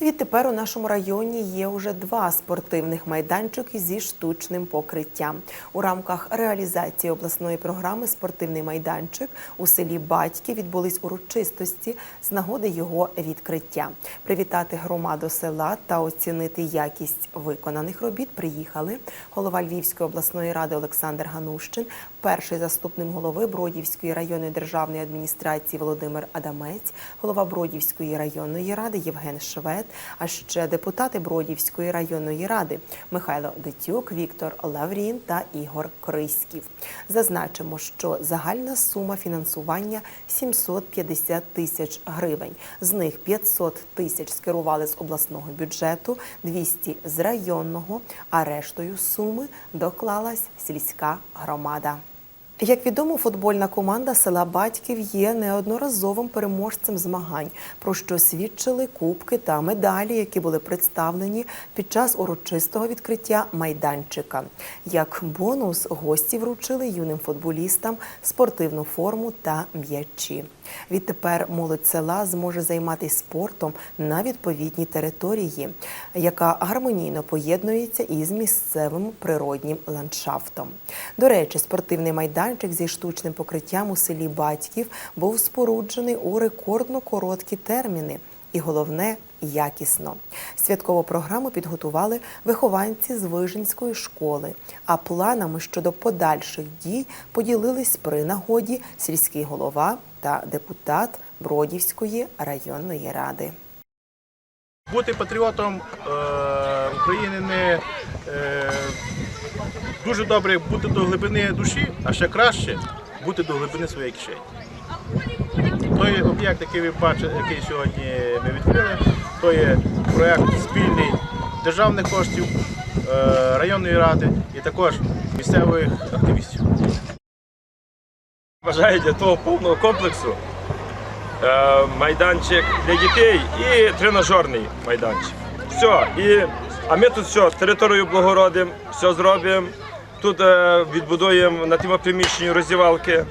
Відтепер у нашому районі є уже два спортивних майданчики зі штучним покриттям. У рамках реалізації обласної програми Спортивний майданчик у селі Батьки відбулись урочистості з нагоди його відкриття. Привітати громаду села та оцінити якість виконаних робіт приїхали голова Львівської обласної ради Олександр Ганущин, перший заступник голови Бродівської районної державної адміністрації Володимир Адамець, голова Бродівської районної ради Євген Швед, а ще депутати Бродівської районної ради Михайло Дитюк, Віктор Лаврін та Ігор Криськів. Зазначимо, що загальна сума фінансування 750 тисяч гривень. З них 500 тисяч скерували з обласного бюджету, 200 – з районного, а рештою суми доклалась сільська громада. Як відомо, футбольна команда села Батьків є неодноразовим переможцем змагань, про що свідчили кубки та медалі, які були представлені під час урочистого відкриття майданчика. Як бонус гості вручили юним футболістам спортивну форму та м'ячі. Відтепер молодь села зможе займатися спортом на відповідній території, яка гармонійно поєднується із місцевим природнім ландшафтом. До речі, спортивний майданчик зі штучним покриттям у селі Батьків був споруджений у рекордно короткі терміни. І головне якісно. Святкову програму підготували вихованці з Вижинської школи. А планами щодо подальших дій поділились при нагоді сільський голова та депутат Бродівської районної ради. Бути патріотом е, України не е, дуже добре бути до глибини душі, а ще краще бути до глибини своєї кишені. Той об'єкт, який ви бачите, який сьогодні ми відкрили, то є проєкт спільний державних коштів, е, районної ради і також місцевих активістів. Бажаю для того повного комплексу майданчик для дітей і тренажерний майданчик. Все. І, а ми тут все, територію благородимо, все зробимо. Тут е, відбудуємо на тім приміщенні роздівалки.